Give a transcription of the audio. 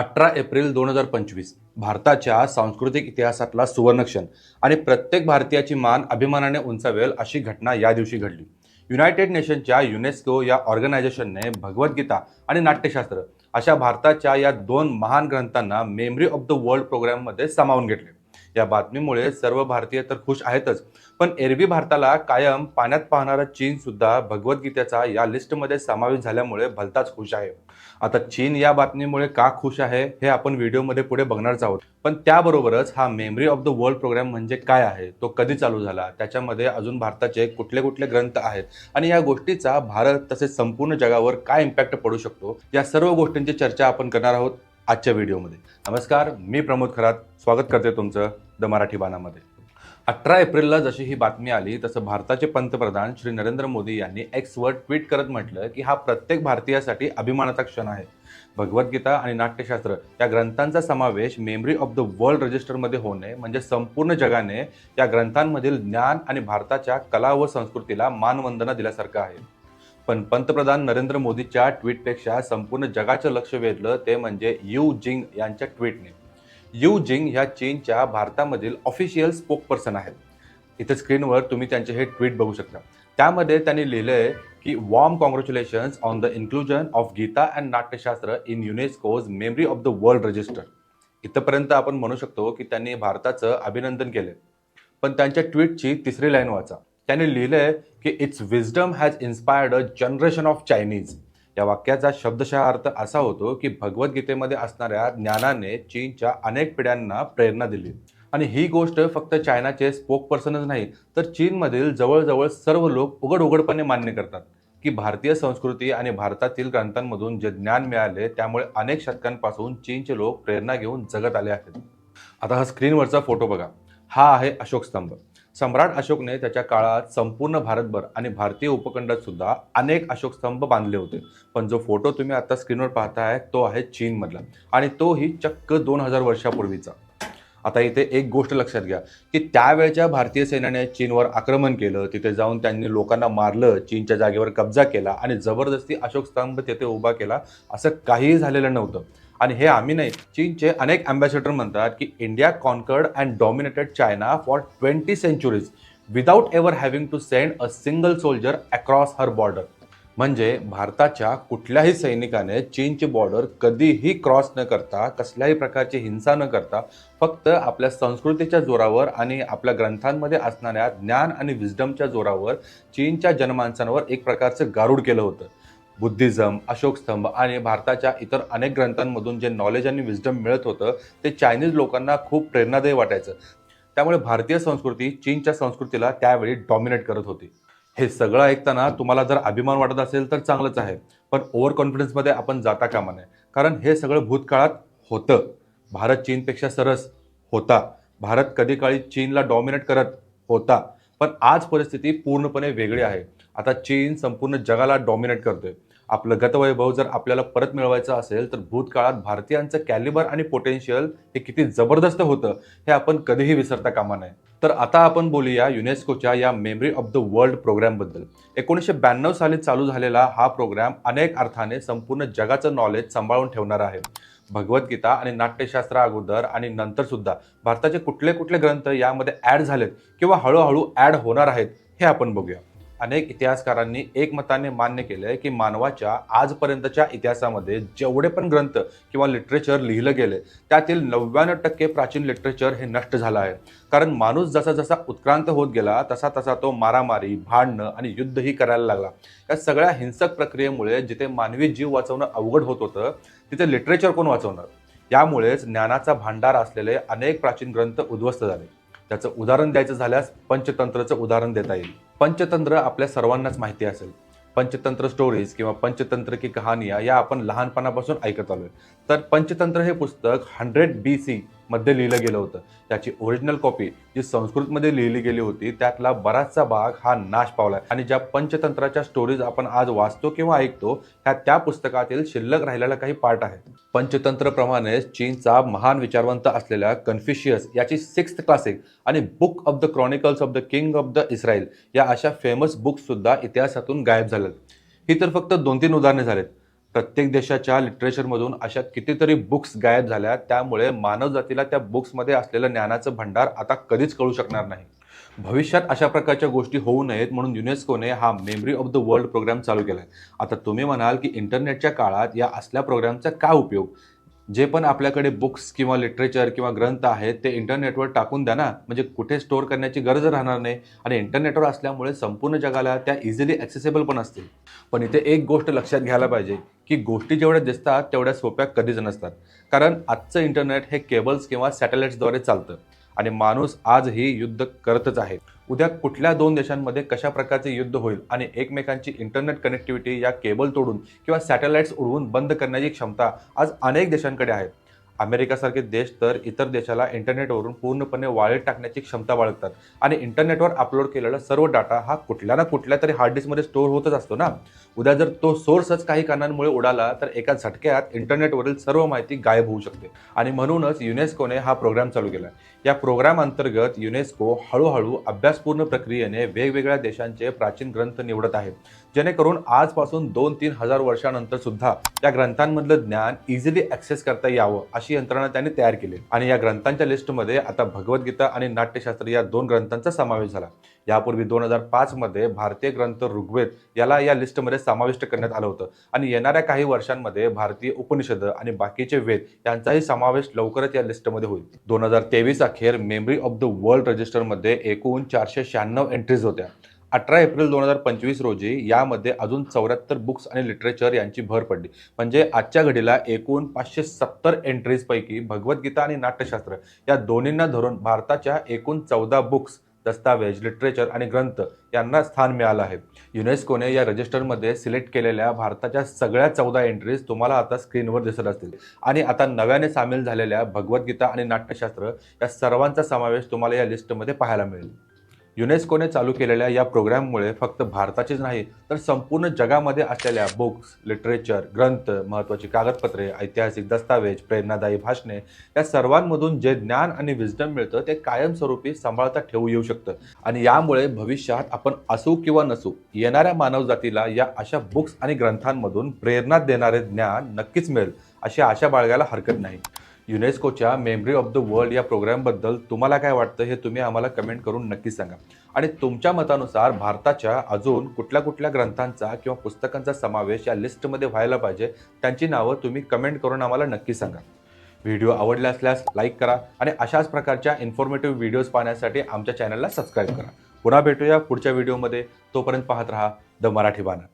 अठरा एप्रिल दोन हजार पंचवीस भारताच्या सांस्कृतिक इतिहासातला सुवर्णक्षण आणि प्रत्येक भारतीयाची मान अभिमानाने उंचावेल अशी घटना या दिवशी घडली. युनायटेड नेशनच्या युनेस्को या ऑर्गनायझेशनने भगवद्गीता आणि नाट्यशास्त्र अशा भारताच्या या दोन महान ग्रंथांना मेमरी ऑफ द वर्ल्ड प्रोग्राममध्ये सामावून घेतले. या बातमीमुळे सर्व भारतीय तर खुश आहेतच पण एरवी भारताला कायम पाण्यात पाहणारा चीन सुद्धा भगवद्गीतेचा या लिस्टमध्ये समावेश झाल्यामुळे भलताच खुश आहे. आता चीन या बातमीमुळे का खुश आहे हे आपण व्हिडिओमध्ये पुढे बघणारच आहोत. पण त्याबरोबरच हा memory of the world program म्हणजे काय आहे? तो कधी चालू झाला? त्याच्यामध्ये अजून भारताचे कुठले कुठले ग्रंथ आहेत? आणि या गोष्टीचा भारत तसेच संपूर्ण जगावर काय इम्पॅक्ट पडू शकतो? या सर्व गोष्टींची चर्चा आपण करणार आहोत आजच्या व्हिडिओमध्ये. नमस्कार मी प्रमोद खरात. स्वागत करते तुमचं द मराठी बाणामध्ये. अठरा एप्रिलला जशी ही बातमी आली तसं भारताचे पंतप्रधान श्री नरेंद्र मोदी यांनी एक्सवर ट्विट करत म्हटलं की हा प्रत्येक भारतीयासाठी अभिमानाचा क्षण आहे. भगवद्गीता आणि नाट्यशास्त्र या ग्रंथांचा समावेश मेमरी ऑफ द वर्ल्ड रजिस्टरमध्ये होणे म्हणजे संपूर्ण जगाने या ग्रंथांमधील ज्ञान आणि भारताच्या कला व संस्कृतीला मानवंदना दिल्यासारखं आहे. पण पंतप्रधान नरेंद्र मोदीच्या ट्विटपेक्षा संपूर्ण जगाचं लक्ष वेधलं ते म्हणजे यू जिंग यांच्या ट्विटने. यू जिंग ह्या चीनच्या भारतामधील ऑफिशियल स्पोक पर्सन आहेत. इथं स्क्रीनवर तुम्ही त्यांचे हे ट्विट बघू शकता. त्यामध्ये त्यांनी लिहिलं आहे की warm congratulations on the inclusion of Gita and Natyashastra in UNESCO's memory of the world register इथंपर्यंत आपण म्हणू शकतो की त्यांनी भारताचं अभिनंदन केलं पण त्यांच्या ट्विटची तिसरी लाईन वाचा. त्यांनी आहे की its wisdom has inspired a generation of Chinese या वाक्याचा शब्दशः अर्थ असा होतो की भगवद्गीतेमध्ये असणाऱ्या ज्ञानाने चीनच्या अनेक पिढ्यांना प्रेरणा दिली. आणि ही गोष्ट फक्त चायनाचे स्पोक पर्सनच नाही तर चीनमधील जवळजवळ सर्व लोक उघड उघडपणे मान्य करतात की भारतीय संस्कृती आणि भारतातील ग्रंथांमधून जे ज्ञान मिळाले त्यामुळे अनेक शतकांपासून चीनचे लोक प्रेरणा घेऊन जगत आले आहेत. आता हा स्क्रीनवरचा फोटो बघा. हा आहे अशोक स्तंभ. सम्राट अशोकने त्याच्या काळात संपूर्ण भारतभर आणि भारतीय उपखंडात सुद्धा अनेक अशोक स्तंभ बांधले होते. पण जो फोटो तुम्ही आता स्क्रीनवर पाहताय तो आहे चीनमधला. आणि तोही चक्क दोन हजार वर्षापूर्वीचा. आता इथे एक गोष्ट लक्षात घ्या की त्यावेळच्या भारतीय सैन्याने चीनवर आक्रमण केलं तिथे जाऊन त्यांनी लोकांना मारलं चीनच्या जागेवर कब्जा केला आणि जबरदस्ती अशोक स्तंभ तिथे उभा केला असं काहीही झालेलं नव्हतं. आणि हे आम्ही नाही चीनचे अनेक अँबॅसेडर म्हणतात की India conquered and dominated China for twenty centuries without ever having to send a single soldier across her border म्हणजे भारताच्या कुठल्याही सैनिकाने चीनची बॉर्डर कधीही क्रॉस न करता कसल्याही प्रकारची हिंसा न करता फक्त आपल्या संस्कृतीच्या जोरावर आणि आपल्या ग्रंथांमध्ये असणाऱ्या ज्ञान आणि विजडमच्या जोरावर चीनच्या जनमानसांवर एक प्रकारचं गारूड केलं होतं. बुद्धिझम अशोक स्तंभ आणि भारताच्या इतर अनेक ग्रंथांमधून जे नॉलेज आणि विजडम मिळत होतं ते चायनीज लोकांना खूप प्रेरणादायी वाटायचं. त्यामुळे भारतीय संस्कृती चीनच्या संस्कृतीला त्यावेळी डॉमिनेट करत होती. हे सगळं ऐकताना तुम्हाला जर अभिमान वाटत असेल तर चांगलंच आहे पण ओव्हर कॉन्फिडन्समध्ये आपण जाता कामा नये. कारण हे सगळं भूतकाळात होतं. भारत चीनपेक्षा सरस होता. भारत कधी काळी चीनला डॉमिनेट करत होता. पण आज परिस्थिती पूर्णपणे वेगळी आहे. आता चीन संपूर्ण जगाला डॉमिनेट करतोय. आपलं गतवैभव जर आपल्याला परत मिळवायचं असेल तर भूतकाळात भारतीयांचं कॅलिबर आणि पोटेन्शियल हे किती जबरदस्त होतं हे आपण कधीही विसरता कामा नये. तर आता आपण बोलूया युनेस्कोच्या या मेमरी ऑफ द वर्ल्ड प्रोग्रामबद्दल एकोणीसशे ब्याण्णव साली चालू झालेला हा प्रोग्राम अनेक अर्थाने संपूर्ण जगाचं नॉलेज सांभाळून ठेवणार आहे. भगवद्गीता आणि नाट्यशास्त्रा अगोदर आणि नंतर सुद्धा भारताचे कुठले कुठले ग्रंथ यामध्ये ॲड झालेत किंवा हळूहळू ॲड होणार आहेत हे आपण बघूया. अनेक इतिहासकारांनी एकमताने मान्य केलं आहे की मानवाच्या आजपर्यंतच्या इतिहासामध्ये जेवढे पण ग्रंथ किंवा लिटरेचर लिहिलं गेले त्यातील नव्याण्णव टक्के प्राचीन लिटरेचर हे नष्ट झालं आहे. कारण माणूस जसा जसा उत्क्रांत होत गेला तसा तसा तो मारामारी भांडणं आणि युद्धही करायला लागला. या सगळ्या हिंसक प्रक्रियेमुळे जिथे मानवी जीव वाचवणं अवघड होत होतं तिथे लिटरेचर कोण वाचवणार? यामुळेच ज्ञानाचा भांडार असलेले अनेक प्राचीन ग्रंथ उद्ध्वस्त झाले. त्याचं उदाहरण द्यायचं झाल्यास पंचतंत्रचं उदाहरण देता येईल. पंचतंत्र आपल्या सर्वांनाच माहिती असेल. पंचतंत्र स्टोरीज किंवा पंचतंत्र की कहाणिया या आपण लहानपणापासून ऐकत आलोय. तर पंचतंत्र हे पुस्तक हंड्रेड बी सी मध्ये लिहिलं गेलं होतं. त्याची ओरिजिनल कॉपी जी संस्कृतमध्ये लिहिली गेली होती त्यातला बराचसा भाग हा नाश पावला आणि ज्या पंचतंत्राच्या स्टोरीज आपण आज वाचतो किंवा ऐकतो ह्या त्या पुस्तकातील शिल्लक राहिलेला काही पार्ट आहेत पंचतंत्रप्रमाणेच चीनचा महान विचारवंत असलेल्या कन्फ्युशियस याची सिक्स्थ क्लासिक आणि book of the chronicles of the king of the Israel या अशा फेमस बुक्ससुद्धा इतिहासातून गायब झाल्या ही तर फक्त दोन तीन उदाहरणे झालेत. प्रत्येक देशाच्या लिटरेचरमधून अशा कितीतरी बुक्स गायब झाल्या त्यामुळे मानवजातीला त्या बुक्समध्ये असलेलं ज्ञानाचं भंडार आता कधीच कळू शकणार नाही. भविष्यात अशा प्रकारच्या गोष्टी होऊ नयेत म्हणून युनेस्कोने हा memory of the world program चालू केला आहे आता तुम्ही म्हणाल की इंटरनेटच्या काळात या असल्या प्रोग्रामचा काय उपयोग? जे पण आपल्याकडे बुक्स किंवा लिटरेचर किंवा ग्रंथ आहेत ते इंटरनेटवर टाकून द्या ना. म्हणजे कुठे स्टोअर करण्याची गरज राहणार नाही. आणि इंटरनेटवर असल्यामुळे संपूर्ण जगाला त्या इझिली ॲक्सेसेबल पण असतील. पण इथे एक गोष्ट लक्षात घ्यायला पाहिजे. की गोष्टी जेवढ्या दिसतात तेवढ्या सोप्या कधीच नसतात. कारण आजचं इंटरनेट हे केबल्स किंवा सॅटेलाइट्सद्वारे चालतं. आणि माणूस आजही युद्ध करतच आहे. उद्या कुठल्या दोन देशांमध्ये कशा प्रकारचे युद्ध होईल आणि एकमेकांची इंटरनेट कनेक्टिव्हिटी या केबल तोडून किंवा सॅटेलाइट्स उडवून बंद करण्याची क्षमता आज अनेक देशांकडे आहे. अमेरिकासारखे देश तर इतर देशाला इंटरनेटवरून पूर्णपणे वाळीत टाकण्याची क्षमता बाळगतात. आणि इंटरनेटवर अपलोड केलेला सर्व डाटा हा कुठल्या ना कुठल्या तरी हार्ड डिस्कमध्ये स्टोअर होतच असतो ना. उद्या जर तो सोर्सच काही कारणांमुळे उडाला तर एका झटक्यात इंटरनेटवरील सर्व माहिती गायब होऊ शकते. आणि म्हणूनच युनेस्कोने हा प्रोग्राम चालू केला. या प्रोग्राम अंतर्गत युनेस्को हळूहळू अभ्यासपूर्ण प्रक्रियेने वेगवेगळ्या देशांचे प्राचीन ग्रंथ निवडत आहे. जेणेकरून आजपासून दोन तीन हजार वर्षानंतर सुद्धा या ग्रंथांमधलं ज्ञान इझिली ऍक्सेस करता यावं अशी यंत्रणा त्यांनी तयार केली. आणि या ग्रंथांच्या लिस्टमध्ये आता भगवद्गीता आणि नाट्यशास्त्र या दोन ग्रंथांचा समावेश झाला. यापूर्वी दोन हजार पाच मध्ये भारतीय ग्रंथ ऋग्वेद याला या लिस्टमध्ये समाविष्ट करण्यात आलं होतं. आणि येणाऱ्या काही वर्षांमध्ये भारतीय उपनिषद आणि बाकीचे वेद यांचाही समावेश लवकरच या लिस्टमध्ये होईल. दोन हजार तेवीस अखेर मेमरी ऑफ द वर्ल्ड रजिस्टरमध्ये एकूण चारशे शहाण्णव एंट्रीज होत्या. अठरा एप्रिल दोन हजार पंचवीस रोजी यामध्ये अजून चौऱ्याहत्तर बुक्स आणि लिटरेचर यांची भर पडली. म्हणजे आजच्या घडीला एकूण पाचशे सत्तर एंट्रीजपैकी भगवद्गीता आणि नाट्यशास्त्र या दोन्हींना धरून भारताच्या एकूण चौदा बुक्स दस्तावेज लिटरेचर आणि ग्रंथ यांना स्थान मिळालं आहे. युनेस्कोने या रजिस्टरमध्ये सिलेक्ट केलेल्या भारताच्या सगळ्या चौदा एंट्रीज तुम्हाला आता स्क्रीनवर दिसत असतील. आणि आता नव्याने सामील झालेल्या भगवद्गीता आणि नाट्यशास्त्र या सर्वांचा समावेश तुम्हाला या लिस्टमध्ये पाहायला मिळेल. युनेस्कोने चालू केलेल्या या प्रोग्राममुळे फक्त भारताचीच नाही तर संपूर्ण जगामध्ये असलेल्या बुक्स लिटरेचर ग्रंथ महत्त्वाची कागदपत्रे ऐतिहासिक दस्तावेज प्रेरणादायी भाषणे या सर्वांमधून जे ज्ञान आणि विजडम मिळतं ते कायमस्वरूपी सांभाळता ठेवू येऊ शकतं. आणि यामुळे भविष्यात आपण असू किंवा नसू येणाऱ्या मानवजातीला या अशा बुक्स आणि ग्रंथांमधून प्रेरणा देणारे ज्ञान नक्कीच मिळेल अशी आशा बाळगायला हरकत नाही. युनेस्कोच्या मेमरी ऑफ द वर्ल्ड या प्रोग्रामबद्दल तुम्हाला काय वाटतं हे तुम्ही आम्हाला कमेंट करून नक्की सांगा. आणि तुमच्या मतानुसार भारताच्या अजून कुठल्या कुठल्या ग्रंथांचा किंवा पुस्तकांचा समावेश या लिस्टमध्ये व्हायला पाहिजे त्यांची नावं तुम्ही कमेंट करून आम्हाला नक्की सांगा. व्हिडिओ आवडला असल्यास लाईक करा आणि अशाच प्रकारच्या इन्फॉर्मेटिव्ह व्हिडिओज पाहण्यासाठी आमच्या चॅनलला सबस्क्राईब करा. पुन्हा भेटूया पुढच्या व्हिडिओमध्ये तोपर्यंत पाहत रहा द मराठी बाणा.